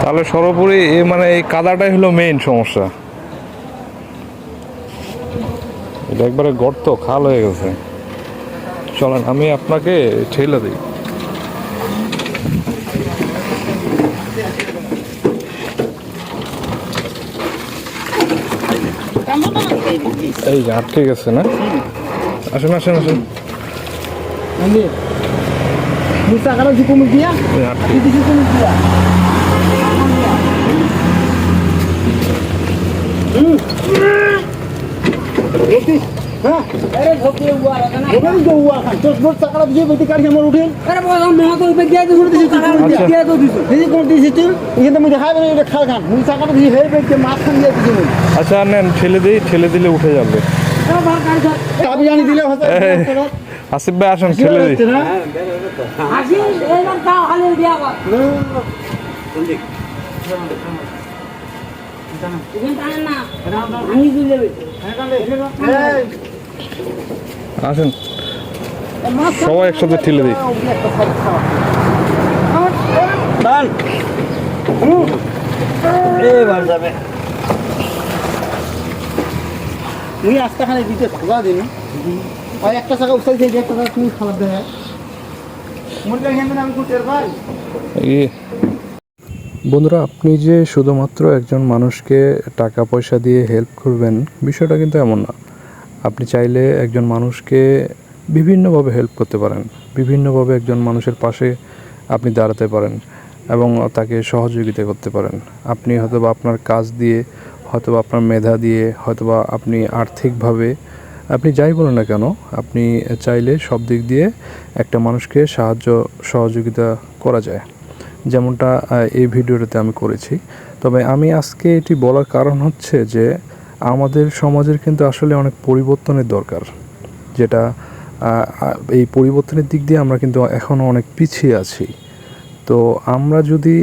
তাহলে সর্বোপরি মানে এই কাদাটাই হলো মেইন সমস্যা। এটা একবারে গর্ত, খাল হয়ে গেছে। চলেন, আমি আপনাকে ঠেলে দিই। এই যে আটকে গেছে না? আসুন আসুন, আসেন। Ini. Musa kalau cukup media? Ya. Itu cukup media. Hmm. Oke. হ্যাঁ আরে ঢোকে হুয়া রাখা না ঢোকে তো হুয়া খান চোস বড় টাকা দিয়ে বেটি কারি আমার উঠেন আরে বড় মহ তো উপরে গিয়ে দিছ দিছ গিয়ে তো দিছ এই কোন দিছ তুই এই তো মুই দেখাবে না এটা খাল খান মুই টাকা দিয়ে হে বেটি মাছ খান দিয়ে দিছ আচ্ছা নেন ছেলে দেই ছেলে দিলে উঠে যাবে তাবি জানি দিলে হতে আসিফ ভাই আসুন খেলে দিই। আসুন। সবাই একসাথে ঠেলে দিই। আস্তাখানে দিতে খোলা দিন বন্ধুরা, আপনি যে শুধুমাত্র একজন মানুষকে টাকা পয়সা দিয়ে হেল্প করবেন, বিষয়টা কিন্তু এমন না। আপনি চাইলে একজন মানুষকে বিভিন্নভাবে হেল্প করতে পারেন। বিভিন্নভাবে একজন মানুষের পাশে আপনি দাঁড়াতে পারেন এবং তাকে সহযোগিতা করতে পারেন। আপনি হয়তোবা আপনার কাজ দিয়ে, হয়তোবা আপনার মেধা দিয়ে, হয়তোবা আপনি আর্থিকভাবে আপনি যাই বলেন না কেন, আপনি চাইলে সব দিক দিয়ে একটা মানুষকে সাহায্য, সহযোগিতা করা যায়। যেমনটা এই ভিডিওটাতে আমি করেছি। তবে আমি আজকে এটি বলার কারণ হচ্ছে যে, আমাদের সমাজের কিন্তু আসলে অনেক পরিবর্তনের দরকার। যেটা এই পরিবর্তনের দিক দিয়ে আমরা কিন্তু এখনও অনেক পিছিয়ে আছি। তো আমরা যদি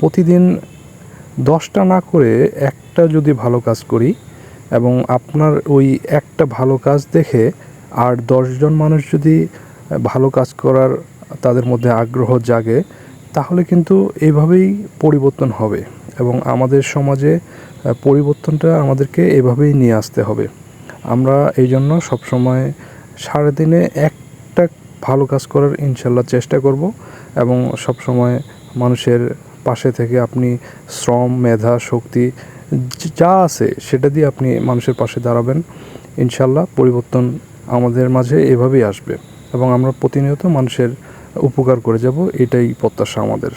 প্রতিদিন দশটা না করে একটা যদি ভালো কাজ করি এবং আপনার ওই একটা ভালো কাজ দেখে আর দশজন মানুষ যদি ভালো কাজ করার তাদের মধ্যে আগ্রহ জাগে, তাহলে কিন্তু এইভাবেই পরিবর্তন হবে এবং আমাদের সমাজে পরিবর্তনটা আমাদেরকে এভাবেই নিয়ে আসতে হবে। আমরা এই জন্য সবসময় সারাদিনে একটা ভালো কাজ করার ইনশাল্লাহ চেষ্টা করব এবং সবসময় মানুষের পাশে থেকে আপনি শ্রম, মেধা, শক্তি যা আছে, সেটা দিয়ে আপনি মানুষের পাশে দাঁড়াবেন। ইনশাল্লাহ পরিবর্তন আমাদের মাঝে এভাবেই আসবে এবং আমরা প্রতিনিয়ত মানুষের উপকার করে যাব, এটাই প্রত্যাশা আমাদের।